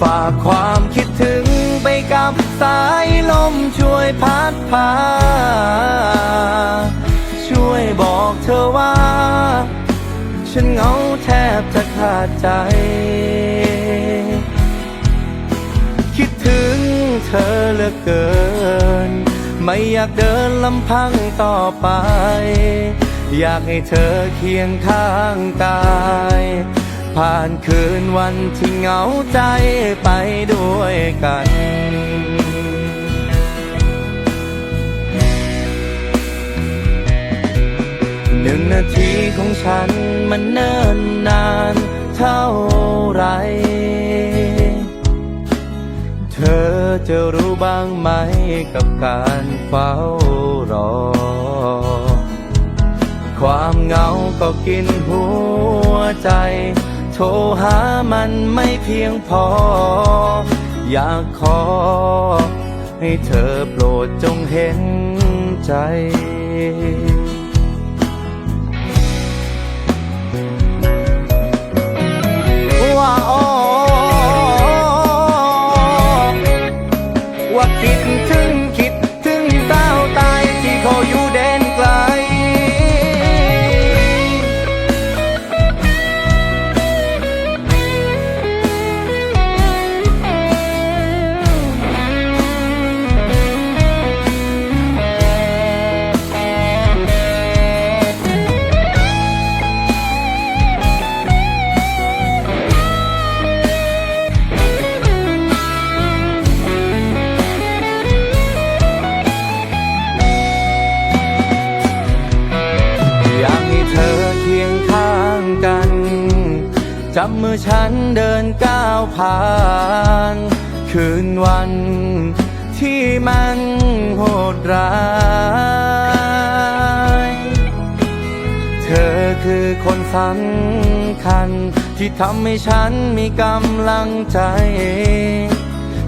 ฝากความคิดถึงไปกับสายลมช่วยพัดพา ช่วยบอกเธอว่า ฉันเหงาแทบจะขาดใจ คิดถึงเธอเหลือเกิน ไม่อยากเดินลำพังต่อไป อยากให้เธอเคียงข้างกาย ผ่านคืนวันที่เหงาใจไปด้วยกันหนึ่งนาทีของฉันมันเนิ่นนานเท่าไร เธอจะรู้บ้างไหมกับการเฝ้ารอ ความเหงาก็กินหัวใจ โทรหามันไม่เพียงพอ อยากขอ ให้เธอโปรดจงเห็นใจ จับมือฉันเดินก้าวผ่าน คืนวันที่มันโหดร้าย เธอคือคนสำคัญ ที่ทำให้ฉันมีกำลังใจ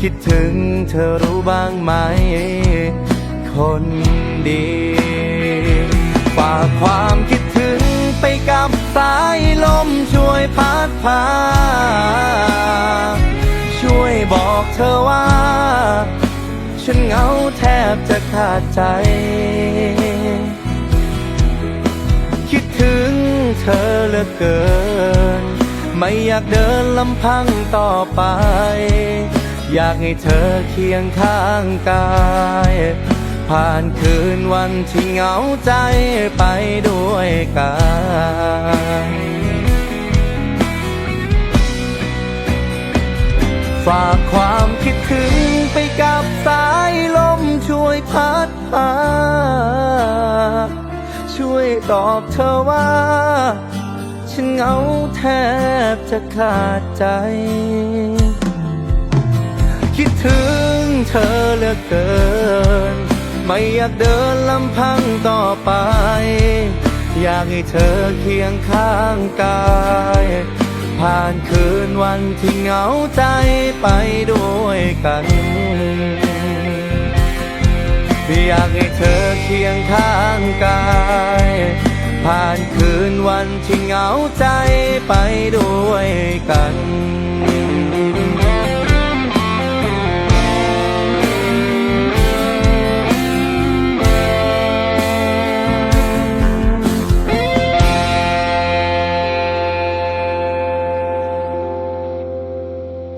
คิดถึงเธอรู้บ้างไหม คนดี ฝากความคิด สายลมช่วยพัดพา ช่วยบอกเธอว่า ฉันเหงาแทบจะขาดใจ คิดถึงเธอเหลือเกิน ไม่อยากเดินลำพังต่อไป อยากให้เธอเคียงข้างกาย ผ่านคืนวันที่เหงาใจไปด้วยกันฝากความคิดถึงไปกับสายลมช่วยพัดพาช่วยบอกเธอว่า ฉันเหงาแทบจะขาดใจ คิดถึงเธอเหลือเกิน ไม่อยากเดินลำพังต่อไป อยากให้เธอเคียงข้างกาย ผ่านคืนวันที่เหงาใจไปด้วยกัน อยากให้เธอเคียงข้างกาย ผ่านคืนวันที่เหงาใจไปด้วยกัน